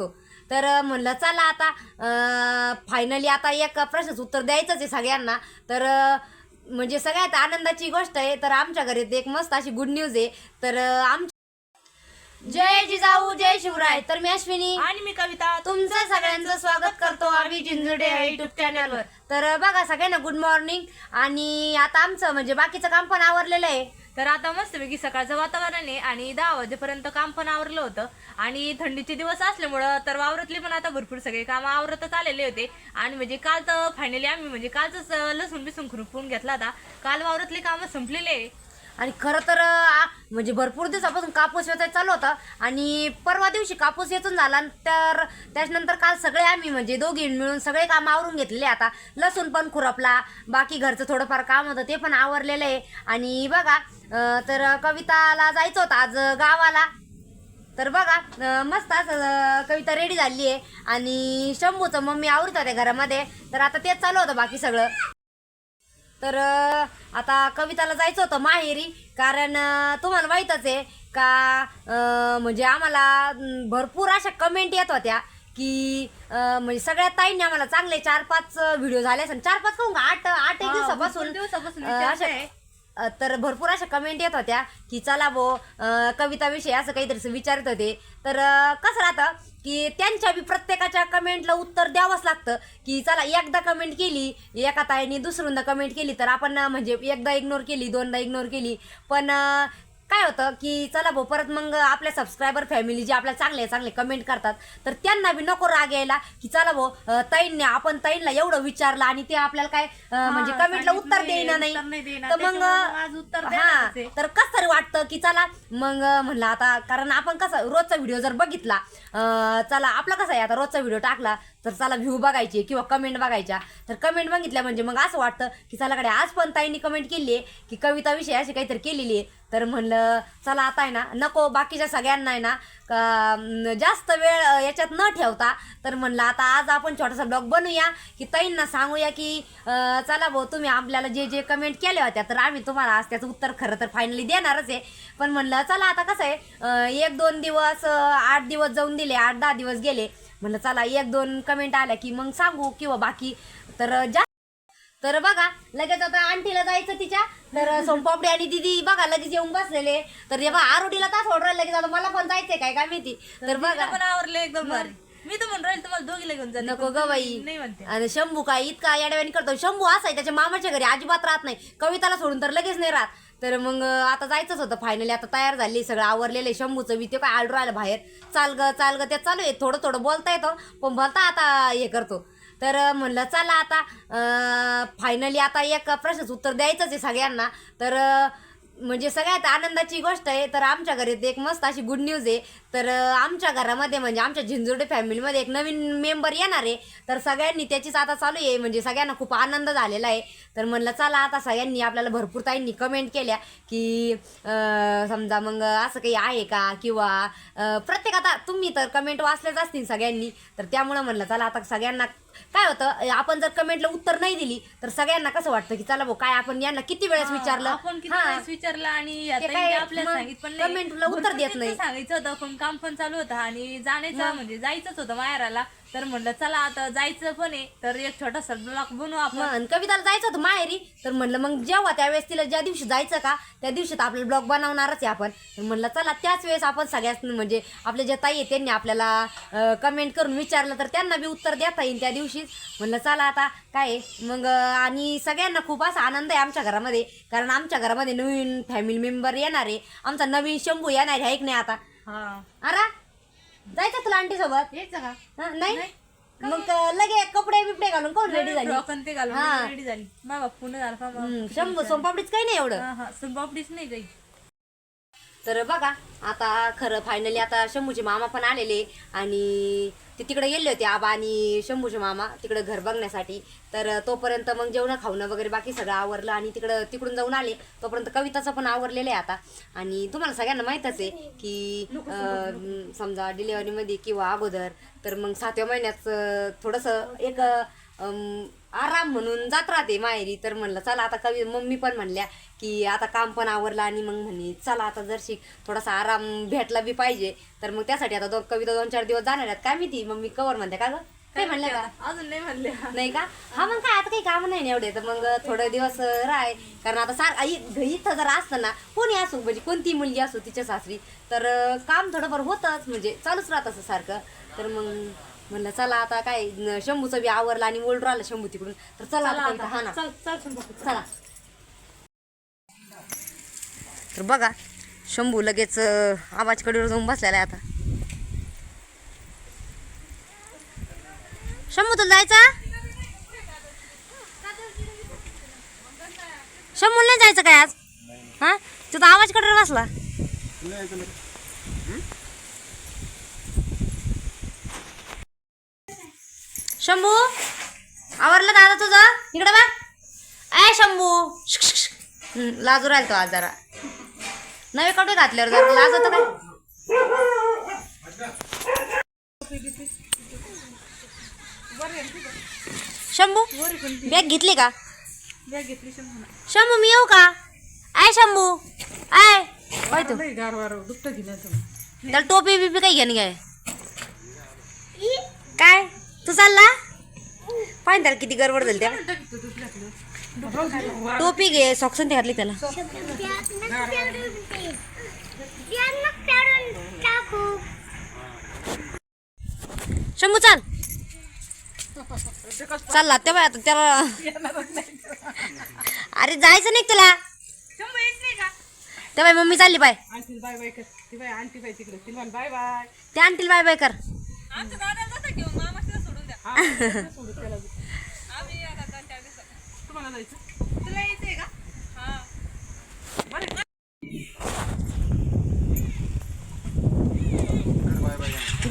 करतो. तर म्हणलं चला आता फायनली आता एक प्रश्नाचं उत्तर द्यायचंच आहे सगळ्यांना. तर म्हणजे सगळ्यात आनंदाची गोष्ट आहे तर आमच्या घरी एक मस्त अशी गुड न्यूज आहे. तर अं, आम जय जिजाऊ जय शिवराय. तर मी अश्विनी आणि मी कविता. तुमचं सगळ्यांचं स्वागत करतो आम्ही जिंजुडे युट्यूब चॅनलवर तर बघा सगळ्यांना गुड मॉर्निंग आणि आता आमचं म्हणजे बाकीचं काम पण आवरलेलं आहे. तर आता मस्तपैकी सकाळचं वातावरण आहे आणि दहा वाजेपर्यंत काम पण आवरलं होतं. आणि थंडीचे दिवस असल्यामुळं तर वावरातले पण आता भरपूर सगळे काम आवरतच आलेले होते. आणि म्हणजे काल तर फायनली आम्ही म्हणजे कालच लसूण बिसून खुरपून घेतला होता. काल वावरातले कामं संपलेले आहे. आणि खरं तर आ, म्हणजे भरपूर दिवसापासून कापूस वेचायला चालू होता आणि परवा दिवशी कापूस वेचून झाला आणि तर त्याच्यानंतर काल सगळे आम्ही म्हणजे दोघी मिळून सगळे काम आवरून घेतलेले आता. लसूण पण खुरपला बाकी घरचं थोडंफार काम होतं ते पण आवरलेलं आहे. आणि बघा तर कविताला जायचं होतं आज गावाला. तर बघा अं, मस्त असं अं, कविता रेडी झाली आहे. आणि शंभूचं मम्मी आवडत होते घरामध्ये. तर आता तेच चालू होतं बाकी सगळं. तर आता कविताला जायचं होतं माहेरी कारण तुम्हाला माहीतच आहे का म्हणजे आम्हाला भरपूर अशा कमेंट येत होत्या की म्हणजे सगळ्या ताईंनी आम्हाला चांगले चार पाच व्हिडिओ झाले असेल. चार पाच का आठ आठ एक हा, दिवसापासून दिवसापासून तर भरपूर अशा कमेंट येत होत्या की चला भो कविताविषयी असं काहीतरी विचारत होते. तर कसं राहतं की त्यांच्या बी प्रत्येकाच्या कमेंटला उत्तर द्यावंच लागतं की चला एकदा कमेंट केली एका ताईने दुसऱ्यांदा कमेंट केली तर आपण म्हणजे एकदा इग्नोर केली दोनदा इग्नोर केली. पण काय होतं की चला भाऊ परत मग आपल्या सबस्क्रायबर फॅमिली जे आपल्याला चांगले चांगले कमेंट करतात तर त्यांना बी नको राग यायला की चला भाऊ ताईंनी आपण ताईंना एवढं विचारलं आणि ते आपल्याला काय अ, म्हणजे हा, कमेंटला उत्तर सांगितलं देईना नाही, उत्तर नाही नाही देईना. तर मग त्याच्यामुळे मग आज उत्तर हा देणारच आहे. तर कसं तरी वाटतं की चला मग म्हणलं आता कारण आपण कसं रोजचा व्हिडिओ जर बघितला अं, चला आपला कसं आहे आता रोजचा व्हिडिओ टाकला तर चला व्ह्यू बघायचे किंवा कमेंट बघायच्या. तर कमेंट बघितल्या म्हणजे मग असं वाटतं की चला कडे आज पण ताईंनी कमेंट केली आहे की कविता विषय अशी काहीतरी केलेली आहे तर म्हणलं चला आता आहे ना नको बाकीच्या सगळ्यांना आहे ना का, जास्त वेळ याच्यात न ठेवता तर म्हणलं आता आज आपण छोटासा ब्लॉग बनवूया की ताईंना सांगूया की चला भाऊ तुम्ही आपल्याला जे जे कमेंट केल्या होत्या तर आम्ही तुम्हाला आज त्याचं उत्तर खरं तर फायनली देणारच आहे. पण म्हणलं चला आता कसं आहे एक दोन दिवस आठ दिवस जाऊन दिले आठ दहा दिवस गेले म्हणलं चला एक दोन कमेंट आल्या की मग सांगू किंवा बाकी. तर जा तर बघा लगेच आता आंटीला जायचं तिच्या. तर सोमपापडी आणि दिदी बघा लगेच येऊन बसलेले. तर हे बघा आरोडीला तास ऑर्डर लगेच आता मला पण जायचंय काय काय माहिती. तर बघा. पण आवरले एकदम भारी. मी तर म्हणून राहील तुम्हाला दोघीला घेऊन जाते. नको ग बाई. नाही म्हणते. आणि शंभू काय इतका याड्यावानी करतो. शंभू असा आहे त्याच्या मामाच्या घरी अजिबात राहत नाही. कविताला सोडून तर लगेच नाही राहत. तर मग आता जायचंच होतं फायनली आता तयार झाली सगळं आवरलेलं आहे. शंभूचं मी ते काय आर्डर आलं बाहेर. चाल ग चाल ग ते चालू आहे. थोडं थोडं बोलता येतं पण बोलता आता हे करतो. तर म्हणलं चला आता फायनली आता एक प्रश्नच उत्तर द्यायचंच आहे सगळ्यांना. तर म्हणजे सगळ्यात आनंदाची गोष्ट आहे तर आमच्या घरी एक मस्त अशी गुड न्यूज आहे. तर आमच्या घरामध्ये म्हणजे आमच्या झिंजुर्डे फॅमिलीमध्ये एक नवीन मेंबर येणार आहे. तर सगळ्यांनी त्याचीच आता चालू आहे म्हणजे सगळ्यांना खूप आनंद झालेला आहे. तर म्हणलं चला आता सगळ्यांनी आपल्याला भरपूर ताईंनी कमेंट केल्या की समजा मग असं काही आहे का? किंवा प्रत्येक आता तुम्ही तर कमेंट वाचलेच असतील सगळ्यांनी. तर त्यामुळं म्हणलं चला आता सगळ्यांना काय होतं आपण जर कमेंटला उत्तर नाही दिली तर सगळ्यांना कसं वाटतं की चला भाऊ काय आपण यांना किती वेळेस विचारलं आपण किती हा. वेळेस विचारलं आणि ते आता काय इथे आपल्याला मग सांगित पण नाही comment ला उत्तर भरपूर देत नाही. सांगायचं होतं पण काम पण चालू होतं आणि जाण्याचं म्हणजे जायचंच होतं माहेराला तर म्हणलं चला आता जायचं पण आहे. तर एक छोटासा ब्लॉक बनवू आपण. मग कविताला जायचं होतं माहेरी. तर म्हणलं मग जेव्हा त्यावेळेस तिला ज्या दिवशी जायचं का त्या दिवशी तर आपल्याला ब्लॉग बनवणारच आहे आपण. तर म्हणलं चला त्याच वेळेस आपण सगळ्यात म्हणजे आपले जे ताई आहे त्यांनी आपल्याला कमेंट करून विचारलं तर त्यांना बी उत्तर देता येईल त्या दिवशीच म्हणलं चला आता काय. मग आणि सगळ्यांना खूप असा आनंद आहे आमच्या घरामध्ये. कारण आमच्या घरामध्ये नवीन फॅमिली मेंबर येणार आहे. आमचा नवीन शंभू येणार आहे ऐक नाही आता. हा. अरा जायचं तुला आंटी सोबत यायचं का? हा, नाही? मग अं, लगे कपडे बिपडे घालून कोण रेडी झाली? आणि ते घालून हा. रेडी झाली. मा बाप पुणे झाला का मा हम्म, शंभू सोनपापडीच काही नाही एवढं. हा हा सुबापडीच नाही जाईल तर बघा आता खरं फायनली आता शंभूचे मामा पण आलेले आणि ते तिकडे गेले होते आबा आणि शंभूचे मामा तिकडे घर बघण्यासाठी. तर तोपर्यंत मग जेवण खावणं वगैरे बाकी सगळं आवरलं आणि तिकडं तिकडून जाऊन आले. तोपर्यंत कविताचं पण आवरलेलं आहे आता. आणि तुम्हाला सगळ्यांना माहीतच आहे की समजा डिलेवरीमध्ये किंवा अगोदर तर मग सातव्या महिन्यात थोडंसं एक आराम म्हणून जात राहते माहेरी. तर म्हणलं चला आता कवी मम्मी पण म्हणल्या की आता काम पण आवरलं आणि मग म्हणे चला आता जरशी थोडासा आराम भेटला बी पाहिजे. तर मग त्यासाठी आता दोन कविता दोन चार दिवस जाणार आहेत. काय माहिती मम्मी कवर म्हणते का गं? काय म्हणलं का? अजून नाही म्हणले नाही का? हा मग काय आता काही काम नाही ना एवढे. तर मग थोडे दिवस राय. कारण आता सार इथं जर असतं ना कोणी असो म्हणजे कोणती मुलगी असो तिच्या सासरी तर काम थोडंफार होतंच. म्हणजे चालूच राहत असं सारखं. तर मग म्हणलं चला आता काय शंभूचं बी आवरलं आणि ओल्ड राहिलं शंभू तिकडून. तर चला आता हा ना. चला तर बघा शंभू लगेच आवाज कडीवर जाऊन बसलेला आहे आता. शंभू तुला जायचं? शंभू नाही जायचं काय आज? हा? तुझा आवाज कडीवर बसला. शंभू? आवरलं दादा तुझं? इकडे बघ. आय शंभू. लाजू राहिल तो आज जरा. नवे कपडे घातल्यावर जरा लाज होतं काय? शंभू बॅग घेतली का? बॅग घेतली शंभू मी येऊ का? आय शंभू. आय होय तू. त्याला टोपी बिपी काही घेणे काय काय? तू चालला? पाहिजे त्याला किती गडबड झाली त्या टोपी घे सॉक्सन ते घातली त्याला. शंभू चाल. चालला ते बाय आता त्याला अरे जायचं नाही का तुला शंभर येत नाही का ते बाय मम्मी चालली बाय. बाय बाय कर ती बाय बाय तिकडे बाय बाय. ते आणतील बाय बाय कर. तुम्हाला जायचं तुला यायचंय का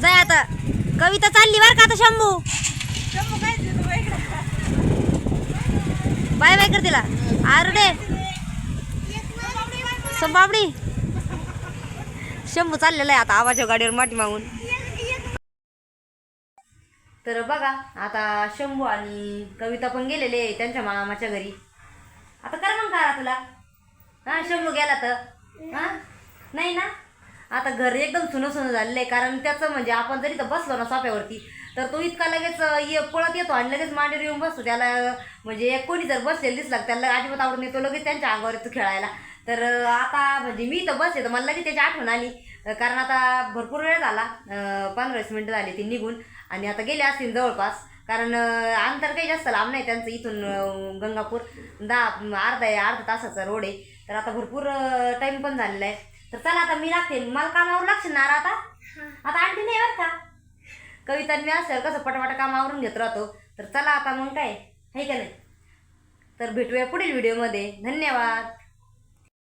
जाय आता. कविता चालली बर का आता शंभू? शंभू काय बाय बाय कर तिला. आरडे. संबाबडी शंभू चाललेला आहे आता आवाज गाडीवर माटी मागून. तर बघा आता शंभू आणि कविता पण गेलेले आहे त्यांच्या मामाच्या घरी. आता कर मग करा तुला. हा शंभू गेला तर. हा? नाही ना? आता घर एकदम सुनं सुनं झालेलं आहे कारण त्याचं म्हणजे आपण जरी तर बसलो ना सोफ्यावरती तर तो इतका लगेच ये पळत येतो आणि लगेच मांडीवर येऊन बसतो. त्याला म्हणजे एक कोणी जर बसलेलं दिसला त्याला अजिबात आवडून येतो लगेच त्यांच्या अंगावर येतो खेळायला. तर आता म्हणजे मी तर बसले तर मला लगेच त्याची आठवण आली. कारण आता भरपूर वेळ झाला पंधरा वीस मिनटं झाली ती निघून. आणि आता गेले असतील जवळपास कारण अंतर काही जास्त लांब नाही त्यांचं इथून गंगापूर. दहा अर्धा आहे अर्धा तासाचा रोड आहे. तर आता भरपूर टाइम पण झालेला आहे. तर चला आता मी लागते. मला कामावर लक्ष ना आता. आता आणखी नाही बरं का? कविता मी असल्यावर कसं पटापट काम आवरून घेत राहतो. तर चला आता मग काय? आहे का नाही? तर भेटूया पुढील व्हिडिओमध्ये धन्यवाद.